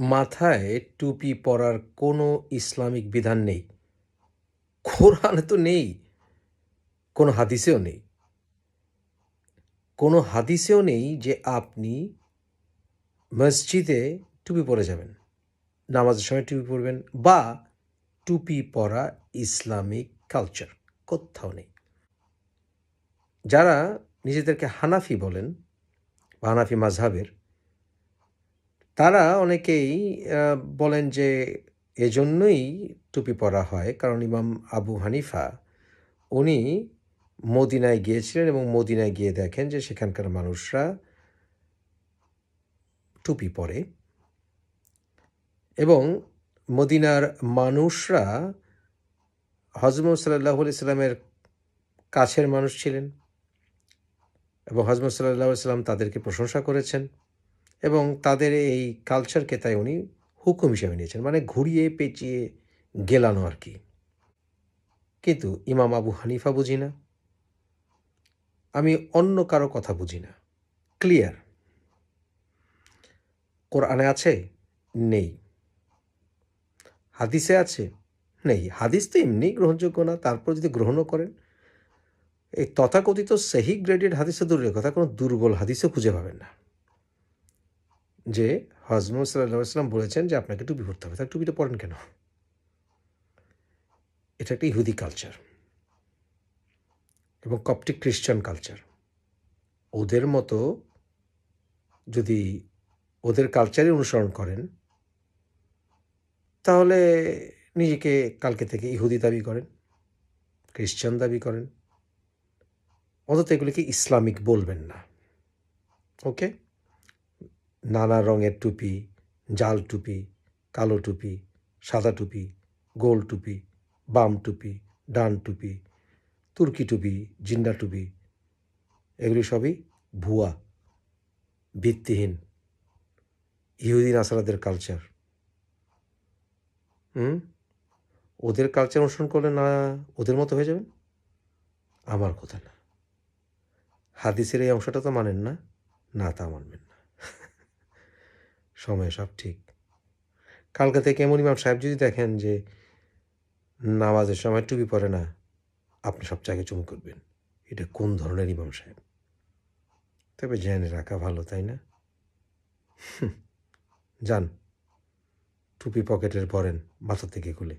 মাথায় টুপি পরার কোনো ইসলামিক বিধান নেই। কোরআনে তো নেই, কোনো হাদিসেও নেই। কোনো হাদিসেও নেই যে আপনি মসজিদে টুপি পরে যাবেন, নামাজের সময় টুপি পরবেন বা টুপি পরা ইসলামিক কালচার কোথাও নেই। যারা নিজেদেরকে হানাফি বলেন বা হানাফি মাঝহাবের তারা অনেকেই বলেন যে এজন্যই টুপি পরা হয়। কারণ ইমাম আবু হানিফা, উনি মদিনায় গিয়েছিলেন এবং মদিনায় গিয়ে দেখেন যে সেখানকার মানুষরা টুপি পরে এবং মদিনার মানুষরা হজরত সাল্লাহ সাল্লামের কাছের মানুষ ছিলেন এবং হজরত সাল্লাহ সাল্লাম তাদেরকে প্রশংসা করেছেন। এবং তাদের এই কালচারকে তাই উনি হুকুম হিসেবে নিয়েছেন। মানে ঘুরিয়ে পেঁচিয়ে গেলানো আর কি। কিন্তু ইমাম আবু হানিফা বুঝি না। আমি অন্য কারও কথা বুঝি না। ক্লিয়ার কোরআনে আছে? নেই। হাদিসে আছে? নেই। হাদিস তো এমনি গ্রহণযোগ্য না। তারপর যদি গ্রহণও করেন, এই তথাকথিত সেহি গ্রেডেড হাদিসে দূরের কথা, কোনো দুর্বল হাদিসও খুঁজে পাবেন না। যে হজরত সাল্লাহ সাল্লাম বলেছেন যে আপনাকে টুপি পরতে হবে। তার টুপিটা পরেন কেন? এটা একটা ইহুদি কালচার এবং কপটিক খ্রিস্টান কালচার ওদের মতো যদি ওদের কালচারে অনুসরণ করেন, তাহলে নিজেকে কালকে থেকে ইহুদি দাবি করেন খ্রিস্টান দাবি করেন। অন্তত এগুলিকে ইসলামিক বলবেন না। ওকে? নানা রঙের টুপি, জাল টুপি, কালো টুপি, সাদা টুপি, গোল টুপি, বাম টুপি, ডান টুপি, তুর্কি টুপি জিন্ডা টুপি, এগুলি সবই ভুয়া, ভিত্তিহীন ইহুদিন আসারাদের কালচার হুম? ওদের কালচার অনুসরণ করলে না ওদের মতো হয়ে যাবেন? আমার কথা না। হাদিসের এই অংশটা তো মানেন না না তা মানবেন না। সময় সব ঠিক। কালকা থেকে এমন ইমাম সাহেব যদি দেখেন যে নামাজের সময় টুপি পরে না, আপনি সব জায়গায় চুমু করবেন। এটা কোন ধরনের ইমাম সাহেব? তবে জেনে রাখা ভালো, তাই না? যান। টুপি পকেটের পরেন মাথা থেকে খুলে।